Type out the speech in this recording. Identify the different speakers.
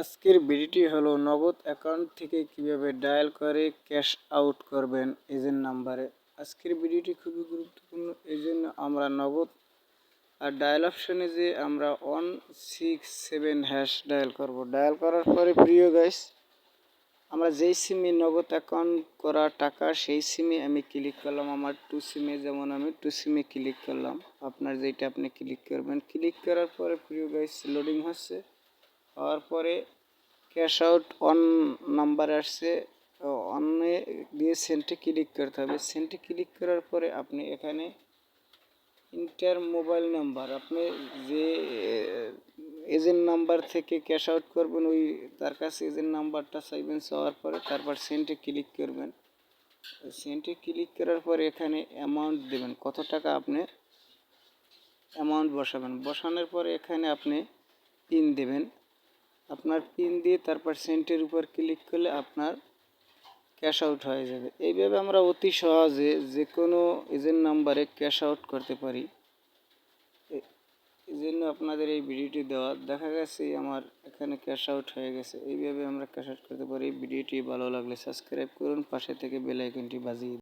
Speaker 1: আজকের ভিডিওটি হলো নগদ অ্যাকাউন্ট থেকে কীভাবে ডায়াল করে ক্যাশ আউট করবেন এজেন্ট নাম্বারে আজকের ভিডিওটি খুবই গুরুত্বপূর্ণ এই জন্য আমরা নগদ আর ডায়াল অপশনে যে আমরা one six seven hash dial করব। ডায়াল করার পরে প্রিয় গাইস আমরা যেই সিমে নগদ অ্যাকাউন্ট করা টাকা, সেই সিমে আমি ক্লিক করলাম। আমার টু সিমে যেমন আমি টু সিমে ক্লিক করলাম। আপনার যেটা আপনি ক্লিক করবেন ক্লিক করার পরে প্রিয় গাইস লোডিং হচ্ছে। হওয়ার পরে ক্যাশ আউট অন নাম্বার আসছে। অনে দিয়ে সেন্টে ক্লিক করতে হবে। সেন্টে ক্লিক করার পরে আপনি এখানে ইন্টার মোবাইল নাম্বার আপনি যে এজেন্ট নাম্বার থেকে ক্যাশ আউট করবেন, ওই তার কাছে এজেন্ট নাম্বারটা চাইবেন চাওয়ার পরে তারপর সেন্টে ক্লিক করবেন। সেন্টে ক্লিক করার পরে এখানে অ্যামাউন্ট দেবেন। কত টাকা আপনি অ্যামাউন্ট বসাবেন? বসানোর পরে এখানে আপনি পিন দেবেন। আপনার পিন দিয়ে তারপর সেন্টের উপর ক্লিক করলে আপনার ক্যাশ আউট হয়ে যাবে। এইভাবে আমরা অতি সহজে যে কোনো এজেন্ট নাম্বারে ক্যাশ আউট করতে পারি। এই জন্য আপনাদের এই ভিডিওটি দেওয়া। দেখা গেছে আমার এখানে ক্যাশ আউট হয়ে গেছে। এইভাবে আমরা ক্যাশ আউট করতে পারি। ভিডিওটি ভালো লাগলে সাবস্ক্রাইব করুন। পাশে থেকে বেল আইকনটি বাজিয়ে